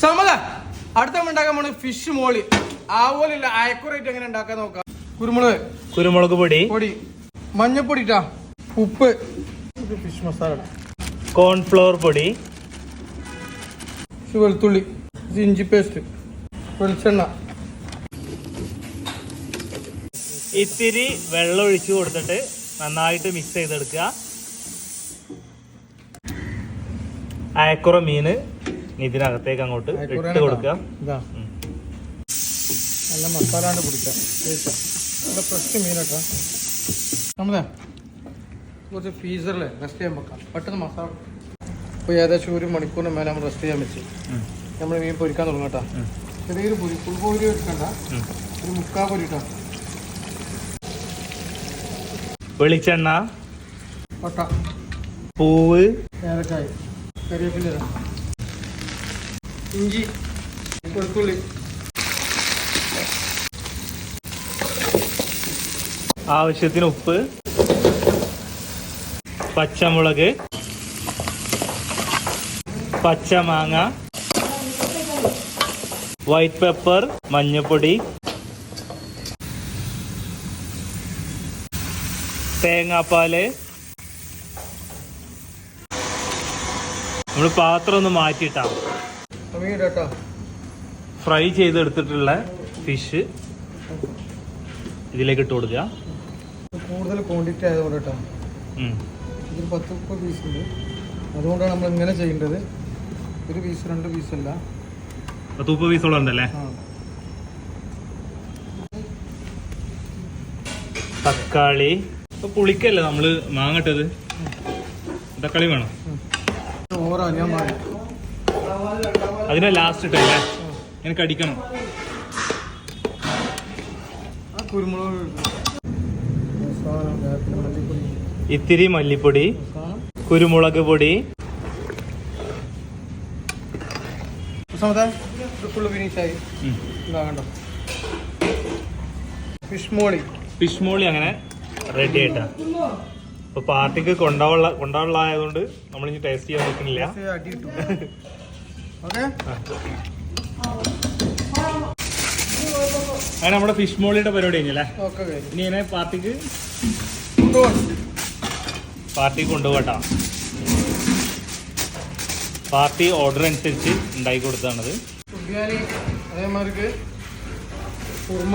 സമത. അടുത്ത ഉണ്ടാക്കാൻ പോണ ഫിഷ് മോളി. ആവോലില്ല അയക്കുറേറ്റ് എങ്ങനെ ഉണ്ടാക്കാൻ നോക്കാം. കുരുമുളക്. കുരുമുളക് പൊടി. പൊടി. മഞ്ഞപ്പൊടി ഇട്ടാ. ഉപ്പ്. ഫിഷ് മസാല. കോൺഫ്ലവർ പൊടി. വെളുത്തുള്ളി. ഇഞ്ചി പേസ്റ്റ് വെളിച്ചെണ്ണ. ഇത്തിരി വെള്ളം ഒഴിച്ചു കൊടുത്തിട്ട് നന്നായിട്ട് മിക്സ് ചെയ്തെടുക്കുക. അയക്കുറ മീന് ഇതിനകത്തേക്ക് അങ്ങോട്ട് ഇട്ട് കൊടുക്കുക നല്ല മസാലാണ്ട് പിടിക്കാം. നല്ല ഫ്രഷ് മീനട്ടാ നമ്മളെ കുറച്ച് ഫീസറിൽ റെസ്റ്റ് ചെയ്യാൻ വെക്കാം. പെട്ടെന്ന് മസാല ഇപ്പോൾ ഏകദേശം ഒരു മണിക്കൂറിന് മേലെ നമ്മൾ റെസ്റ്റ് ചെയ്യാൻ വെച്ച്. നമ്മൾ മീൻ പൊരിക്കാൻ തുടങ്ങാം കേട്ടോ. ചെറിയൊരു പൊരി ഫുൾ പൊരി എടുക്കണ്ട ഒരു മുക്കാ പൊരി വെളിച്ചെണ്ണ പൊട്ട. പൂവ് ഏലക്കായ്. കരിവേപ്പില ഇടാം. ഇഞ്ചി വെളുത്തുള്ളി. ആവശ്യത്തിന് ഉപ്പ് പച്ചമുളക് പച്ചമാങ്ങ വൈറ്റ് പെപ്പർ മഞ്ഞപ്പൊടി തേങ്ങാപ്പാൽ. നമ്മൾ പാത്രം ഒന്ന് മാറ്റിയിട്ടാ. മീൻ ഇടാട്ടോ ഫ്രൈ ചെയ്തെടുത്തിട്ടുള്ള ഫിഷ് ഇതിലേക്ക് ഇട്ട് കൊടുക്കുക. കൂടുതൽ ക്വാണ്ടിറ്റി ആയതുകൊണ്ട് കേട്ടോ. ഇതിൽ പത്ത് മുപ്പത് പീസ് ഉണ്ട്. അതുകൊണ്ടാണ് നമ്മൾ ഇങ്ങനെ ചെയ്യേണ്ടത്. ഒരു പീസ് രണ്ട് പീസ് അല്ല. പത്ത് മുപ്പത് പീസോളം ഉണ്ടല്ലേ? തക്കാളി. ഇപ്പൊ പുളിക്കല്ലേ നമ്മൾ മാങ്ങട്ടത് തക്കാളി വേണം. ഓരോ ഞാൻ മാറി. അതിനെ ലാസ്റ്റ് ഇട്ടല്ലേ എനിക്ക് മല്ലിപ്പൊടി. ഇത്തിരി മല്ലിപ്പൊടി. കുരുമുളക് പൊടി. ഫിഷ് മോളി. അങ്ങനെ റെഡി ആയിട്ടാ. ഇപ്പൊ പാർട്ടിക്ക് കൊണ്ടാവുള്ള കൊണ്ടാവുള്ള ആയതുകൊണ്ട് നമ്മൾ ഇനി ടേസ്റ്റ് ചെയ്യാൻ കിട്ടും ഓക്കെ? അങ്ങനെ നമ്മുടെ ഫിഷ് മോളിയുടെ പരിപാടി കഴിഞ്ഞല്ലേ? ഓക്കെ ഇനി പാർട്ടിക്ക് പാർട്ടിക്ക് കൊണ്ടുപോകട്ടാ. പാർട്ടി ഓർഡർ അനുസരിച്ച് ഉണ്ടാക്കി കൊടുത്താണത് അതേമാതിരിക്ക് കുർമ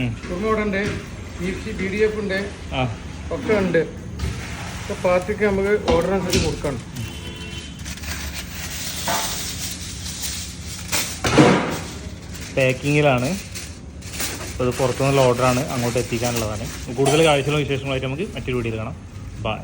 ഉം. കുർമ ഇവിടെ ഉണ്ട്. ബീഫ് ബി ഡി എഫ് ഉണ്ട്. ആ. ഒക്കെ ഉണ്ട്. പാർട്ടിക്ക് നമുക്ക് ഓർഡർ അനുസരിച്ച് കൊടുക്കണം. പാക്കിങ്ങിലാണ്. അപ്പോൾ ഇത് പുറത്തുനിന്നുള്ള ഓർഡറാണ് അങ്ങോട്ട് എത്തിക്കാനുള്ളതാണ്. കൂടുതൽ കാഴ്ചകളും വിശേഷങ്ങളായിട്ട് നമുക്ക് മറ്റൊരു വീഡിയോയിൽ കാണാം. ബൈ